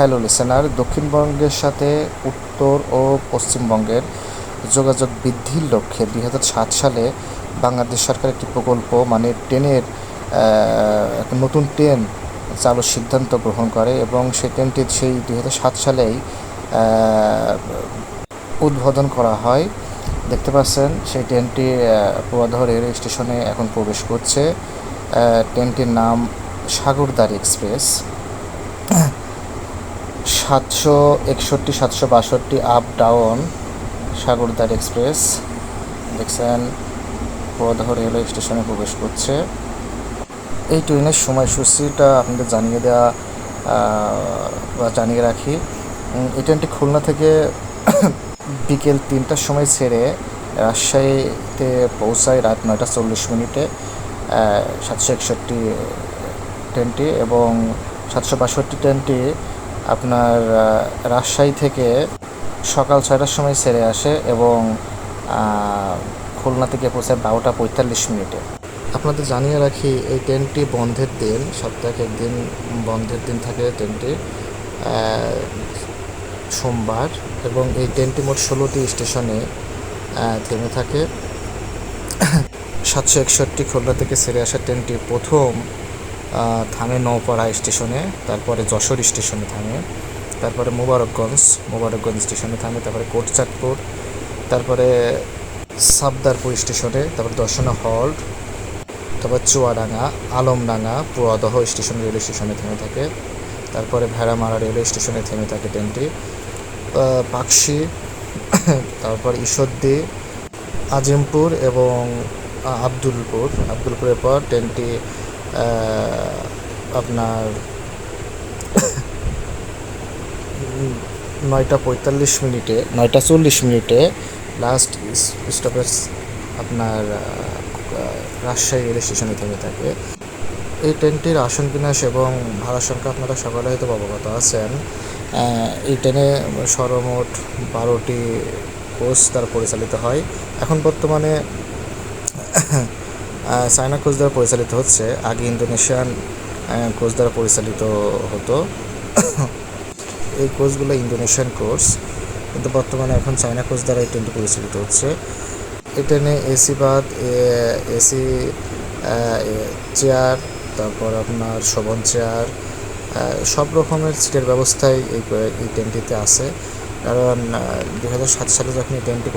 Hello listener দক্ষিণবঙ্গের সাথে উত্তর ও পশ্চিমবঙ্গের যোগাযোগ বৃদ্ধির লক্ষ্যে দুই হাজার সাত সালে বাংলাদেশ সরকার একটি প্রকল্প মানে ট্রেনের একটা নতুন ট্রেন চালুর সিদ্ধান্ত গ্রহণ করে এবং সেই ট্রেনটি সেই দুই হাজার সাত সালেই উদ্বোধন করা হয়। দেখতে পাচ্ছেন, সেই ট্রেনটি পোয়াদহ রেলওয়ে স্টেশনে এখন প্রবেশ করছে। ট্রেনটির নাম সাগরদারি এক্সপ্রেস। সাতশো একষট্টি, সাতশো বাষট্টি আপ ডাউন সাগরদার এক্সপ্রেস দেখছেন পোয়াদহ রেলওয়ে স্টেশনে প্রবেশ করছে। এই ট্রেনের সময়সূচিটা আপনাদের জানিয়ে দেওয়া বা জানিয়ে রাখি। এই ট্রেনটি খুলনা থেকে বিকেল তিনটার সময় ছেড়ে রাজশাহীতে পৌঁছায় রাত নয়টা চল্লিশ মিনিটে সাতশো একষট্টি ট্রেনটি এবং সাতশো বাষট্টি ট্রেনটি আপনার রাজশাহী থেকে সকাল ছয়টার সময় ছেড়ে আসে এবং খুলনা থেকে পৌঁছায় বারোটা পঁয়তাল্লিশ মিনিটে। আপনাদের জানিয়ে রাখি, এই ট্রেনটি বন্ধের দিন সপ্তাহে একদিন বন্ধের দিন থাকে ট্রেনটি সোমবার এবং এই ট্রেনটি মোট ষোলোটি স্টেশনে থেমে থাকে। সাতশো একষট্টি খুলনা থেকে ছেড়ে আসা ট্রেনটি প্রথম থামে নৌপাড়া স্টেশনে, তারপরে যশোর স্টেশনে থামে, তারপরে মোবারকগঞ্জ মোবারকগঞ্জ স্টেশনে থামে, তারপরে কোটচাঁদপুর, তারপরে সাবদারপুর স্টেশনে, তারপরে দর্শনা হল্ট তারপর চুয়াডাঙ্গা, আলমডাঙ্গা, পুরাদহ স্টেশন রেলওয়ে স্টেশনে থেমে থাকে, তারপরে ভেড়ামারা রেলওয়ে স্টেশনে থেমে থাকে ট্রেনটি পাকশি, তারপর ঈশ্বরদী, আজিমপুর এবং আবদুলপুর আব্দুলপুর। আব্দুলপুরের পর ট্রেনটি আপনার নয়টা পঁয়তাল্লিশ মিনিটে, নয়টা চল্লিশ মিনিটে লাস্ট স্টপেজ আপনার রাজশাহী রেল স্টেশনে থেমে থাকে। এই ট্রেনটির আসন বিন্যাস এবং ভাড়া সংখ্যা আপনারা সকলে হয়তো অবগত আছেন। এই ট্রেনে সর্বমোট বারোটি কোচ দ্বারা পরিচালিত হয়। এখন বর্তমানে চায়না কোচ দ্বারা পরিচালিত হচ্ছে। আগে ইন্দোনেশিয়ান কোচ দ্বারা পরিচালিত হতো। এই কোচগুলো ইন্দোনেশিয়ান কোর্স কিন্তু বর্তমানে এখন চায়না কোচ দ্বারা এই ট্রেনটি পরিচালিত হচ্ছে। এই ট্রেনে এসি বাদ এসি চেয়ার, তারপর আপনার শোভন চেয়ার সব রকমের সিটের ব্যবস্থাই এই এই ট্রেনটিতে আছে। কারণ দু হাজার সাত সালে যখন এই ট্রেনটি